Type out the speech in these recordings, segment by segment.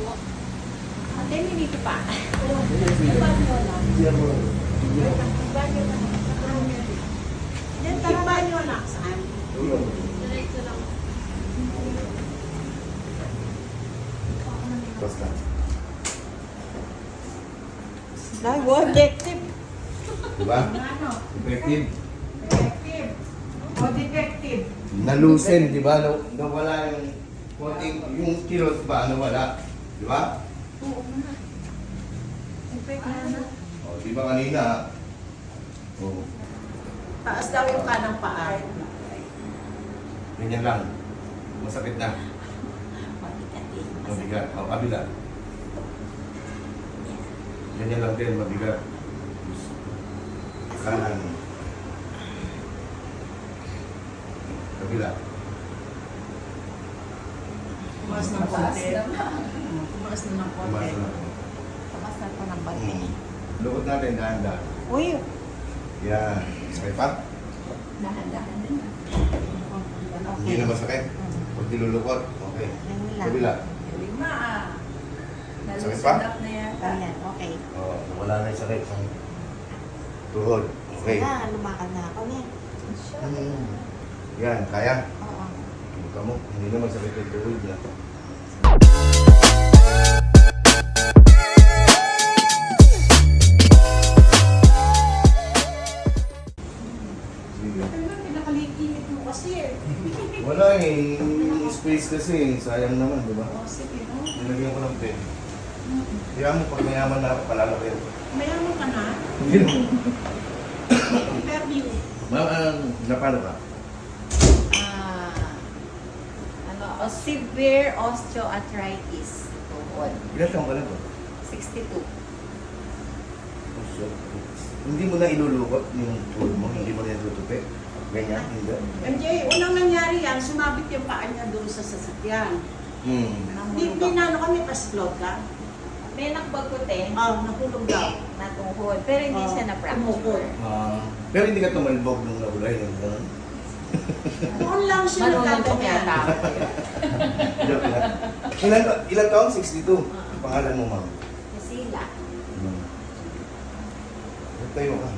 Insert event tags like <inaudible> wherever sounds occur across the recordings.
po. Ate, may dito pa. Diyan tara ba nyo anak? Saan? Diretso lang. Basta. What? Detective. Diba? Ano? Effective. Detective. O detective. Nalusen, di ba? Naw- Nawala yung konting, yung kirot ba, nawala. Di ba? Oo nga. Effect na na. O, di ba kanina? O, Taas daw yung kanang paa. ganyan lang. Masakit na. Mabigat. O, kabila. Ganyan lang din, mabigat. Kanan. Kabila. Tumaas ng konti. Tumaas na ng konti. Tumaas na. Tumaas na po ng konti. Hmm. Lukot natin, dahan-dahan. Uy, Yan. Sakit pa? dahan-dahan din. Hindi na masakit? Pag nilulukot? Okay. Lang. Kabila. Lima ah. Sakit pa? Nalusunap na yata. Ayan, okay. Oo, wala na yung sakit. Ang tuhod. Okay. Wala, lumakad na ako niya. Hmm. Yan, kaya? Oo. Buka mo, hindi na masakit yung tuhod niya. Wala eh, space kasi. Sayang naman, di ba? O, sige. no? Nilagyan ko ng pen. Kaya mo, pag mayaman na ako, palalaki ako. Mayaman ka na. Hindi <coughs> naman. Interview. Ma'am, um, napano ka? Ah, ano, o severe osteoarthritis. Tuhod. Ilan taong ka na ba? 62. Oh, so, hindi mo na ilulukot yung tuhod mo, hindi mo na tutupi. Ganyan, hindi. MJ, unang nangyari yan, sumabit yung paa niya doon sa sasakyan. Hmm. Hindi, hindi na ano kami, pa-explode ka. May nakbagote Ah, nahulog daw. na tuhod, pero hindi Ah, siya tumukod. na-fracture. Ah, pero hindi ka tumalbog nung nabulay yung gano'n. Noon lang siya Manununtok nagkaganyan. yata ako. <laughs> Joke lang. Ilan, ilan taon? 62. Ang pangalan mo, ma'am? Nasila. Hmm. Tayo ka.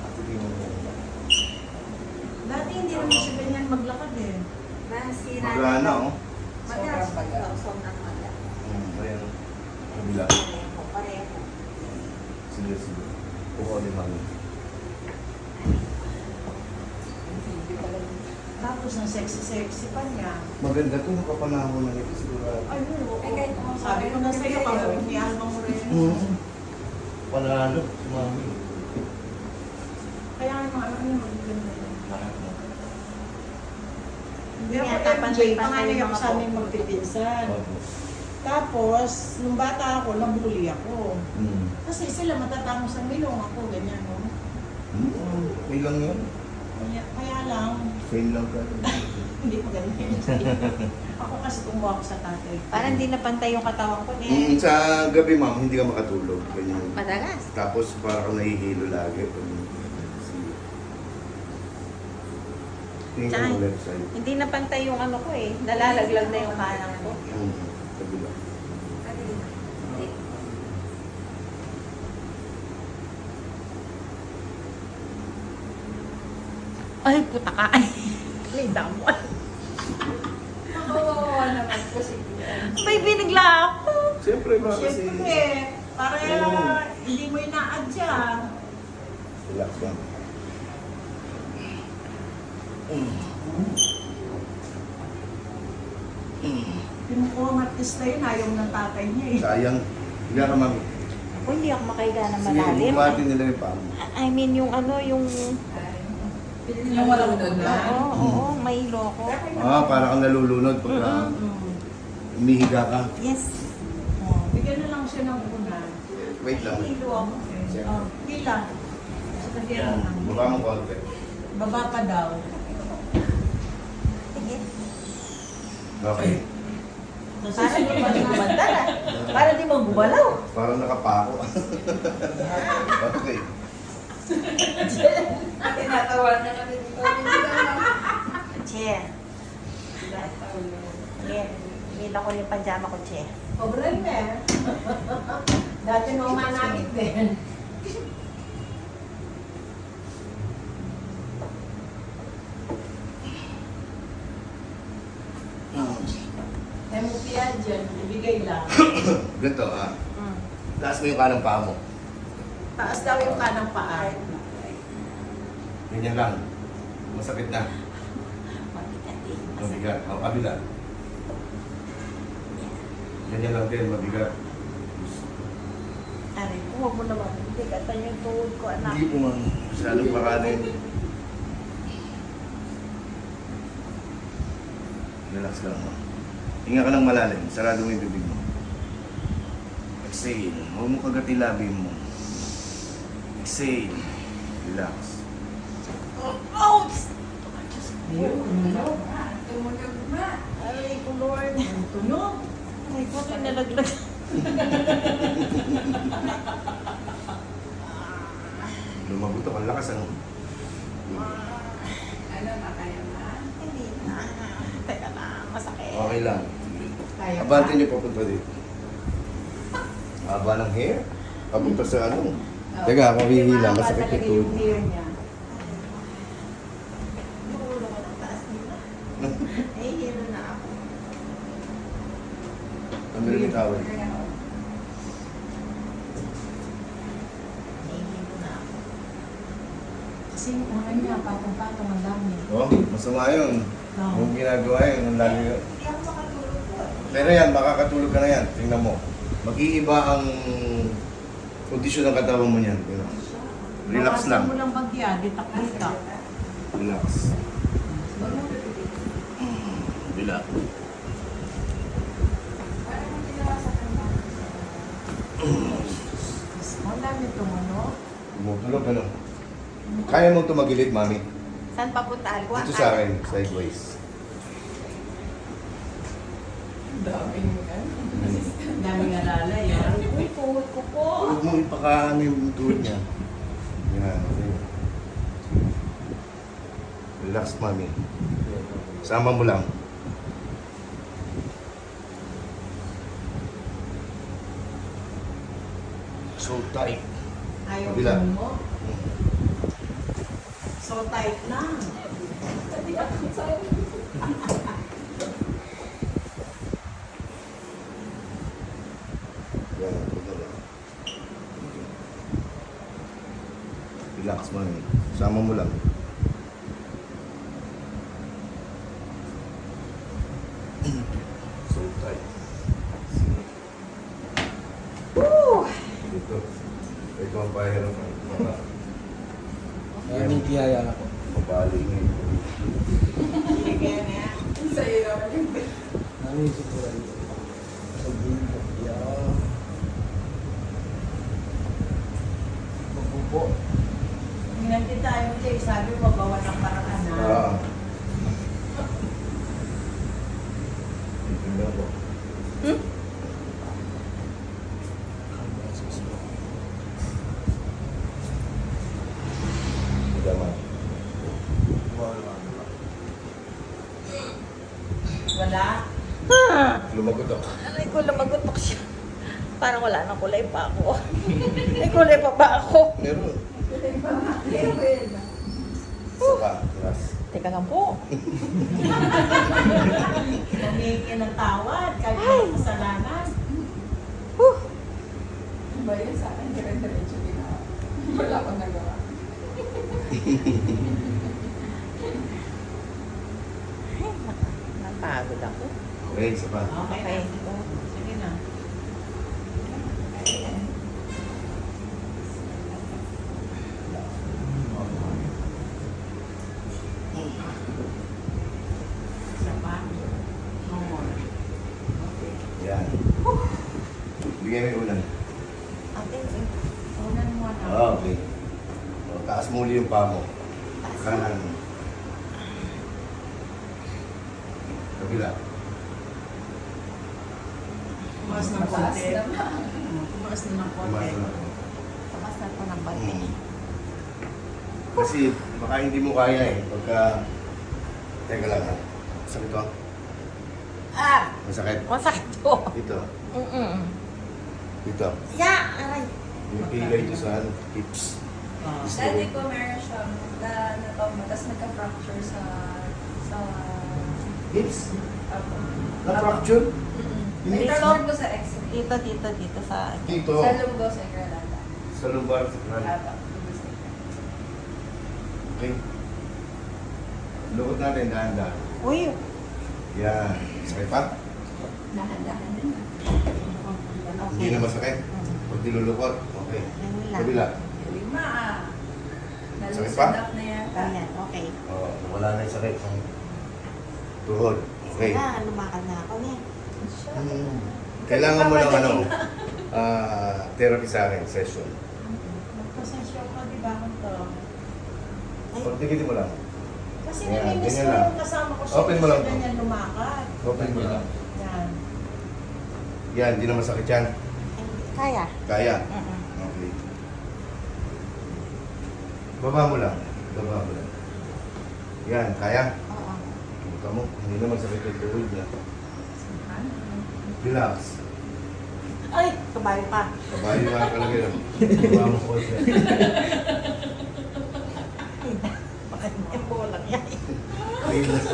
Hindi naman siya ganyan maglakad eh. Nasira. Magana, oh. Sobrang baga. Sobrang baga. Hmm, ayan. Kabila. Pareho, pareho. Sige, sige. Kuha ni mami. Tapos ang sexy-sexy pa niya. Maganda to, nakapanahon na ito siguro. Ay, oo. Sabi ko na sa'yo, kagawin ni Alma mo rin. Hmm. Panalo, si mami. Kaya yung mga ano yung magaganda yun. Hindi ako MJ, panganay yung ako mga sa amin po. magpipinsan. Tapos, nung bata ako, nabully ako. Hmm. Kasi sila matatangos ang milong ako, ganyan, no? Hmm. Okay lang yun. Kaya, kaya lang, Fail lang ka. <laughs> hindi pa ganyan. <laughs> ako kasi kumuha ako sa tatay. ko. Parang hindi napantay yung katawan ko Hmm, niya. sa gabi, ma'am, hindi ka makatulog. Ganyan. Madalas. Tapos parang nahihilo lagi. Pag... Tingin ko mo left side. Hindi napantay yung ano ko eh. Nalalaglag na yung kanan ko. Hmm. Kabila. Ay, puta ka. Ay, may damon. Oo, naman po si May binigla ako. Siyempre ba kasi... Siyempre, para hindi mo inaadya. Relax lang. Mm. Mm. Pinukuha artista yun, ayaw ng tatay niya eh. Sayang. Higa ka, mami. Ako hindi ako makahiga na Sige, malalim. bumati nila yung paa mo. I mean, yung ano, yung... Yung walang doon Oo, oo, may loko. Ah, para kang nalulunod pagka Mm. umihiga ka. Yes. Oh, bigyan na lang siya ng unan. Wait lang. Hilo ako. Oh, hila. Sa kagyan lang. Baba mo konti. Baba pa daw. Sige. Okay. Para di mo gumanda na. Para di mo gumalaw. Parang nakapako. <laughs> okay. Tinatawa na kami dito. Che. Sige. Hila ko yung pajama ko, Che. Obrel eh. Dati nung manakit din. Ganito ah. Mm. Taas mo yung kanang paa mo. Taas daw yung kanang paa. Ganyan lang. Masakit na. Mabigat. O, kabila. Ganyan lang din, mabigat. Aray, huwag mo naman. Hindi ka tayo yung tuhod ko, anak. Hindi po man. Masyadong pakanin. Relax lang mo. Hinga ka ng malalim. Sarado mo yung bibig mo. Exhale. Huwag mo kagati labi mo. Exhale. Relax. Oh! Tumunog na. Aray ko, Lord. Tunog. Aray ko, nalaglag. Lumabutok. Ang lakas ano. Ano na kaya na? Hindi na. Teka na, masakit. Okay lang. Abante niyo papunta dito. Haba ng hair. Papunta sa ano. Teka, ako hihila. Mahaba Masakit yung tuhod. nila. Nahihilo na ako. Ang bilis yung tawag. Nahihilo na ako. Kasi yung ano niya, patong-patong ang dami. Oh, masama yun. No. Kung ginagawa yun, ang lagi yun. Pero yan, makakatulog ka na yan. Tingnan mo. Mag-iiba ang kondisyon ng katawan mo niyan. Relax Bawasan lang. mo lang bagya, ditak-ditak. Relax. Relax. Ang dami itong ano. Tumutulog, ano? Kaya mo tumagilid, mami. Saan papunta? Alwa? Dito sa akin, sideways. Daming ano. Daming alalay. ah. Uy, tuhod ko po. Huwag mo ipakaano yung tuhod niya. Yan. Relax, mami. Sama mo lang. So tight. Ayaw Kabila. mo. So tight lang. Yan, ito lang. Relax, mami. Sama mo lang. So tight. Woo! Dito. Ito ang pahiram ng mga Maraming tiyaya ako. mapalingin. Sige na. Sa'yo naman yung Maraming sukuran. Sabihin ko, yeah. Mabubo. Hinantin tayo Jay, sabi mo gawa ng paraan na. Ah. Tingnan ko. Daman. Wala. Lumagot ako. Aray ko, lumagotok siya. Parang wala nang kulay pa ako. <laughs> May kulay pa ba ako? Meron. Isa pa. Yes. Teka lang po. Humingi ng tawad kahit may kasalanan. Whew. Ba yun sa akin, dire-diretso ginawa. Wala akong nagawa. Napagod ako. Okay, isa pa. Okay. Okay. Sige na. Isa pa. No more. Okay. Yan. Bigyan mo yung ulan. Ate, Unan mo na. Ah, okay. O, taas mo uli yung paa mo. Kanan. Kabila. Tumaas ng konti. Tumaas na ng konti. Tumaas na. po ng bante. Mm. Kasi baka hindi mo kaya eh. Pagka... Teka lang ha. Masakit to. Ah! Masakit. Masakit po. Dito. Mm-mm. Dito. Ya! Aray! Yung pilay dito sa ano, hips. Ah. Dati ko meron siyang na natomba, tapos nagka-fracture sa sa Hips? apo. Na-fracture? Interlock ko sa x-ray. Dito, dito, dito sa... Dito. Sa lumbaw sa Granada. Sa lumbar. sa Granada. Okay. Lukot natin, dahan-dahan. Uy! Yan. Sakit pa? Dahan-dahan din. Hindi na masakit. Pag nilulukot. Okay. Kabila. Lima ah. Sakit pa? Na yata. Ayan, okay. Oh, wala na yung sakit. Tuhod. Okay. Sana, lumakad na ako niya. Hmm. Kailangan mo ng ano, ah, therapy sa akin, session. Pasensya ko, di ba kung to? Pag tigitin mo lang. Kasi Yan, naminis ko yung kasama ko siya. Open mo lang ganyan lumakad. Open mo lang. Yan. Yan, hindi na masakit yan. Kaya? Kaya. Mm-mm. Okay. Baba mo lang. Baba mo lang. Yan, kaya. Oo. Buka mo. Hindi na masakit yung tuhod niya. Relax. Ay! Kabayo ka. Kabayo nga talaga yun. Baba mo ko siya. Bakit yan? Relax.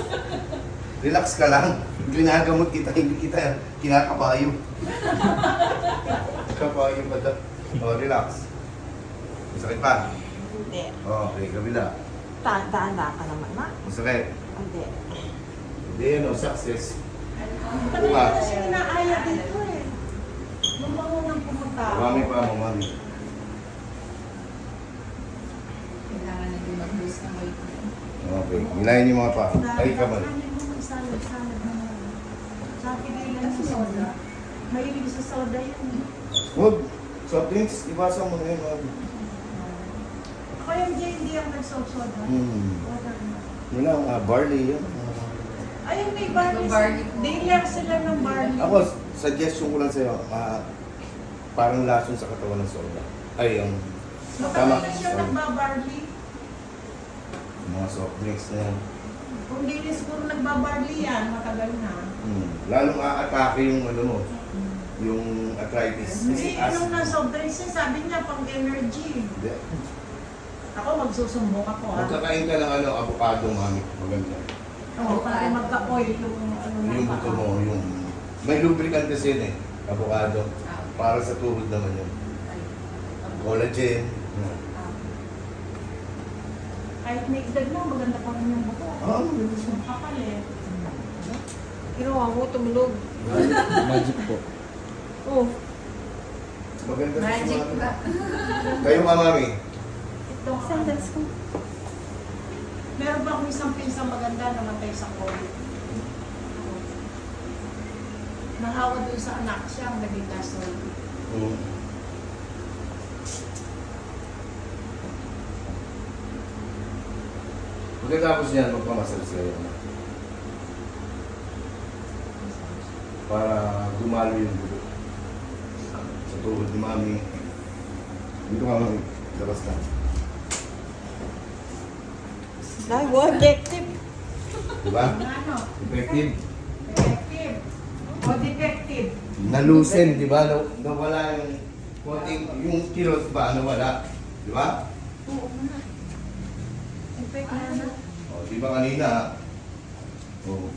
Relax ka lang. Ginagamot kita, hindi kita kinakabayo. Kabayo ba ito? Oh, relax. Masakit pa? Hindi. Okay, kabila. Daan-daan ka naman, ma. Masakit. Hindi. Hindi, no, success. Buka. kasi inaaya dito eh. Nung mangunang pumunta. Mami pa mo, mami. Kailangan natin mag-lose ng weight. Okay, hilahin niyo mga pa. Ay, na soda. Mahilig sa soda yun. Huwag. Soft drinks, ibasa mo na yun. Ako yung hindi ako nagsosoda. Hmm. Na. Yun lang, ah, barley yan. Ayun, may barley. Barley. Dealer sila ng barley. Ako, suggestion ko lang sa'yo, ah, parang lason sa katawan ng soda. Ay, yung Matagal na siya nagbabarley. mga soft drinks na yan. Kung di rin siguro nagbabarley yan, matagal na. Hmm. Lalong aatake yung ano mo, yung arthritis. Hindi, Kasi as... na soft drinks yun, sabi niya pang energy. Hindi. Ako magsusumbong ako ah. Magkakain ka ng ano, avocado, mami. Maganda. Oo, para magka-oil yung ano na Yung buto mo, yung... May lubricant kasi yun eh, avocado. Para sa tuhod naman yun. Collagen. Hmm. Kahit may edad na, maganda pa rin yung buto. Ah, Yung kapal eh. Ginawa mo, tumulog. Magic po. Oh. Maganda sa Magic mami. ba? Kayo mga mami. Ito, Sandals ko. Meron ba akong isang pinsang maganda namatay sa COVID? Nahawa dun sa anak siya, ang naging gasol. Hmm. Pagkatapos niyan, magpamasal sila yun. Para gumalo yung dugo. Sa tuhod ni mami. Dito ka mami. Labas na. Ay? Detective. Diba? Ano? Effective. Detective. O detective. Nalusen, di ba? Naw- Nawala yung konting, yung kilot ba, nawala. Di ba? Oo nga. Effect na na. O, di ba kanina? O.